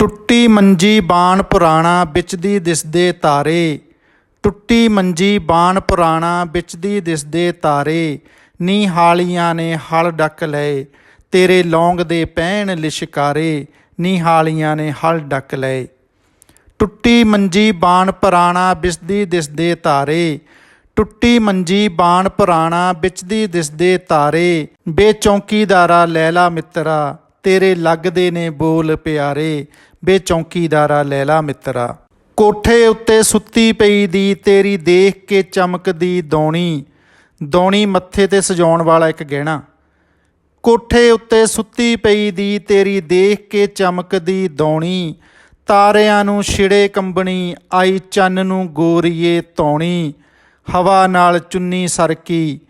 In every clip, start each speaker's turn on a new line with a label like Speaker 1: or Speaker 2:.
Speaker 1: ਟੁੱਟੀ ਮੰਜੀ ਬਾਣ ਪੁਰਾਣਾ ਵਿਚਦੀ ਦਿਸਦੇ ਤਾਰੇ। ਟੁੱਟੀ ਮੰਜੀ ਬਾਣ ਪੁਰਾਣਾ ਵਿਚਦੀ ਦਿਸਦੇ ਤਾਰੇ। ਨੀ ਹਾਲੀਆਂ ਨੇ ਹਲ ਡੱਕ ਲਏ, ਤੇਰੇ ਲੌਂਗ ਦੇ ਪੈਣ ਲਿਸ਼ਕਾਰੇ। ਨੀ ਹਾਲੀਆਂ ਨੇ ਹਲ ਡੱਕ ਲਏ। ਟੁੱਟੀ ਮੰਜੀ ਬਾਣ ਪੁਰਾਣਾ ਵਿਚਦੀ ਦਿਸਦੇ ਤਾਰੇ। ਟੁੱਟੀ ਮੰਜੀ ਬਾਣ ਪੁਰਾਣਾ ਵਿਚਦੀ ਦਿਸਦੇ ਤਾਰੇ। ਬੇਚੌਂਕੀਦਾਰਾ ਲੈਲਾ ਮਿੱਤਰਾ ਤੇਰੇ ਲੱਗਦੇ ਨੇ ਬੋਲ ਪਿਆਰੇ ਬੇ ਚੌਂਕੀਦਾਰਾ ਲੈਲਾ ਮਿੱਤਰਾ। ਕੋਠੇ ਉੱਤੇ ਸੁੱਤੀ ਪਈ ਦੀ ਤੇਰੀ ਦੇਖ ਕੇ ਚਮਕਦੀ ਦੌਣੀ ਦੌਣੀ ਮੱਥੇ ਤੇ ਸਜਾਉਣ ਵਾਲਾ ਇੱਕ ਗਹਿਣਾ। ਕੋਠੇ ਉੱਤੇ ਸੁੱਤੀ ਪਈ ਦੀ ਤੇਰੀ ਦੇਖ ਕੇ ਚਮਕਦੀ ਦੌਣੀ, ਤਾਰਿਆਂ ਨੂੰ ਛਿੜੇ ਕੰਬਣੀ, ਆਈ ਚੰਨ ਨੂੰ ਗੋਰੀਏ ਤੌਣੀ ਹਵਾ ਨਾਲ ਚੁੰਨੀ ਸਰਕੀ,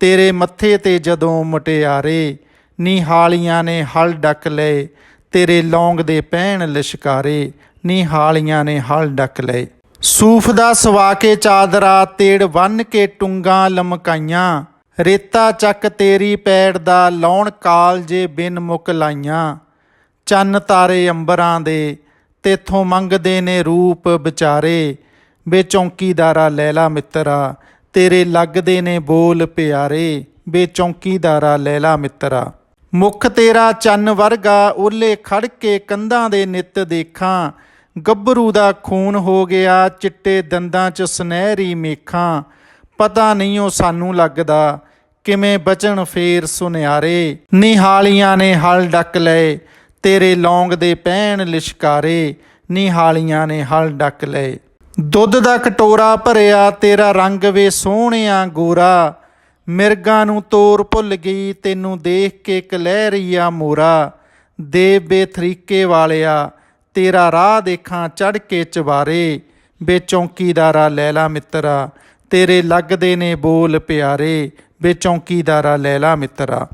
Speaker 1: ਤੇਰੇ ਮੱਥੇ ਤੇ ਜਦੋਂ ਮਟਿਆਰੇ ਨਿਹਾਲੀਆਂ ਨੇ ਹਲ ਡੱਕ ਲਏ, ਤੇਰੇ ਲੌਂਗ ਦੇ ਪੈਣ ਲਿਸ਼ਕਾਰੇ, ਨਿਹਾਲੀਆਂ ਨੇ ਹਲ ਡੱਕ ਲਏ। ਸੂਫ ਦਾ ਸਵਾ ਕੇ ਚਾਦਰਾ, ਤੇੜ ਬੰਨ ਕੇ ਟੁੰਗਾ ਲਮਕਾਈਆਂ, ਰੇਤਾ ਚੱਕ ਤੇਰੀ ਪੈੜ ਦਾ ਲਾਉਣ ਕਾਲਜੇ ਬਿਨ ਮੁਕ ਲਾਈਆਂ। ਚੰਨ ਤਾਰੇ ਅੰਬਰਾਂ ਦੇ, ਤੇਥੋਂ ਮੰਗਦੇ ਨੇ ਰੂਪ ਵਿਚਾਰੇ ਬੇ ਚੌਂਕੀਦਾਰਾ ਲੈਲਾ ਮਿੱਤਰਾ, ਤੇਰੇ ਲੱਗਦੇ ਨੇ ਬੋਲ ਪਿਆਰੇ ਬੇ ਚੌਂਕੀਦਾਰਾ ਲੈਲਾ ਮਿੱਤਰਾ। ਮੁਖ ਤੇਰਾ ਚੰਨ ਵਰਗਾ ਓਲੇ ਖੜ ਕੇ ਕੰਧਾਂ ਦੇ ਨਿੱਤ ਦੇਖਾਂ। ਗੱਭਰੂ ਦਾ ਖੂਨ ਹੋ ਗਿਆ ਚਿੱਟੇ ਦੰਦਾਂ 'ਚ ਸੁਨਹਿਰੀ ਮੇਖਾਂ। ਪਤਾ ਨਹੀਂ ਉਹ ਸਾਨੂੰ ਲੱਗਦਾ, ਕਿਵੇਂ ਬਚਣ ਫੇਰ ਸੁਨਿਆਰੇ। ਨਿਹਾਲੀਆਂ ਨੇ ਹਲ ਡੱਕ ਲਏ, ਤੇਰੇ ਲੌਂਗ ਦੇ ਪੈਣ ਲਿਸ਼ਕਾਰੇ। ਨਿਹਾਲੀਆਂ ਨੇ ਹਲ ਡੱਕ ਲਏ। ਦੁੱਧ ਦਾ ਕਟੋਰਾ ਭਰਿਆ, ਤੇਰਾ ਰੰਗ ਵੇ ਸੋਹਣਿਆ ਗੋਰਾ। ਮਿਰਗਾ ਨੂੰ ਤੋਰ ਭੁੱਲ ਗਈ, ਤੈਨੂੰ ਦੇਖ ਕੇ ਕਲਹਿਰੀਆ ਮੋਰਾ। ਦੇ ਬੇਥਰੀਕੇ ਵਾਲਿਆ, ਤੇਰਾ ਰਾਹ ਦੇਖਾਂ ਚੜ ਕੇ ਚਵਾਰੇ ਬੇ ਚੌਂਕੀਦਾਰਾ ਲੈਲਾ ਮਿੱਤਰਾ, ਤੇਰੇ ਲੱਗਦੇ ਨੇ ਬੋਲ ਪਿਆਰੇ। ਬੇ ਚੌਂਕੀਦਾਰਾ ਲੈਲਾ ਮਿੱਤਰਾ।